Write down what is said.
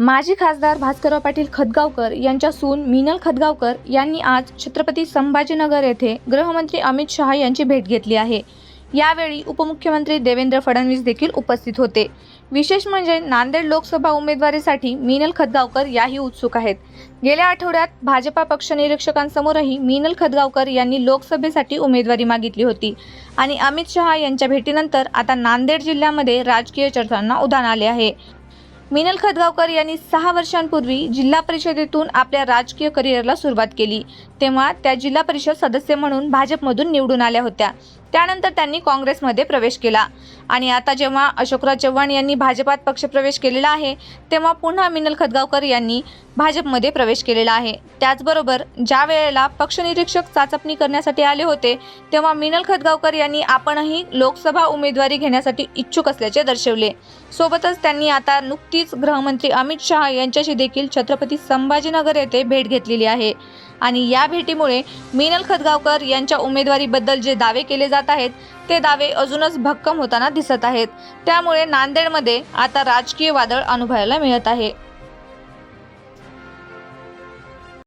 माजी खासदार भास्करराव पाटील खदगावकर यांच्या सून मिनल खदगावकर यांनी आज छत्रपती संभाजीनगर येथे गृहमंत्री अमित शहा यांची भेट घेतली आहे. यावेळी उपमुख्यमंत्री देवेंद्र फडणवीस देखील उपस्थित होते. विशेष म्हणजे नांदेड लोकसभा उमेदवारीसाठी मिनल खदगावकर याही उत्सुक आहेत. गेल्या आठवड्यात भाजपा पक्षनिरीक्षकांसमोरही मिनल खदगावकर यांनी लोकसभेसाठी उमेदवारी मागितली होती आणि अमित शहा यांच्या भेटीनंतर आता नांदेड जिल्ह्यामध्ये राजकीय चर्चांना उधाण आले आहे. मिनल खदगावकर यांनी सहा वर्षांपूर्वी जिल्हा परिषदेतून आपल्या राजकीय करिअरला सुरुवात केली. तेव्हा त्या जिल्हा परिषद सदस्य म्हणून भाजपमधून निवडून आल्या होत्या. त्यानंतर त्यांनी काँग्रेसमध्ये प्रवेश केला. आणि आता जेव्हा अशोकराव चव्हाण यांनी भाजपात पक्षप्रवेश केलेला आहे तेव्हा पुन्हा मिनल खतगावकर यांनी भाजपमध्ये प्रवेश केलेला आहे. त्याचबरोबर ज्या वेळेला पक्षनिरीक्षक चाचपणी करण्यासाठी आले होते तेव्हा मिनल खतगावकर यांनी आपणही लोकसभा उमेदवारी घेण्यासाठी इच्छुक असल्याचे दर्शवले. सोबतच त्यांनी आता नुकतीच गृहमंत्री अमित शहा यांच्याशी देखील छत्रपती संभाजीनगर येथे भेट घेतलेली आहे. आणि या भेटीमुळे मिनल खदगावकर यांच्या उमेदवारीबद्दल जे दावे केले जात आहेत ते दावे अजूनच भक्कम होताना दिसत आहेत. त्यामुळे नांदेडमध्ये आता राजकीय वादळ अनुभवायला मिळत आहे.